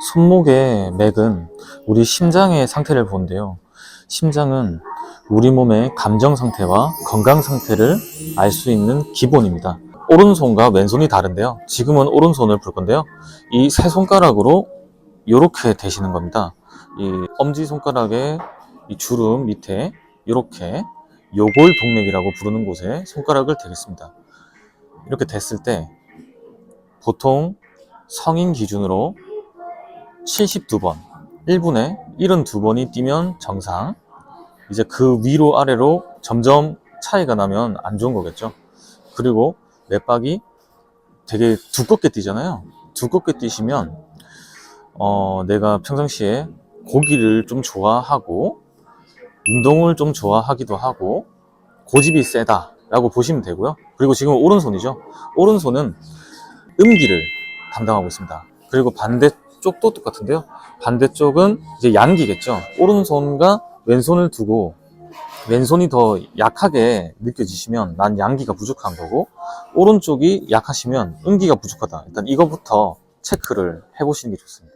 손목의 맥은 우리 심장의 상태를 보는데요. 심장은 우리 몸의 감정 상태와 건강 상태를 알 수 있는 기본입니다. 오른손과 왼손이 다른데요. 지금은 오른손을 볼 건데요. 이 세 손가락으로 이렇게 대시는 겁니다. 이 엄지 손가락의 이 주름 밑에 이렇게 요골 동맥이라고 부르는 곳에 손가락을 대겠습니다. 이렇게 됐을 때 보통 성인 기준으로 72번, 1분에 72번이 뛰면 정상. 이제 그 위로 아래로 점점 차이가 나면 안 좋은 거겠죠. 그리고 맥박이 되게 두껍게 뛰잖아요. 두껍게 뛰시면 어, 내가 평상시에 고기를 좀 좋아하고 운동을 좀 좋아하기도 하고 고집이 세다 라고 보시면 되고요. 그리고 지금 오른손이죠. 오른손은 음기를 담당하고 있습니다. 그리고 반대 쪽도 똑같은데요. 반대쪽은 이제 양기겠죠. 오른손과 왼손을 두고 왼손이 더 약하게 느껴지시면 난 양기가 부족한 거고 오른쪽이 약하시면 음기가 부족하다. 일단 이거부터 체크를 해보시는 게 좋습니다.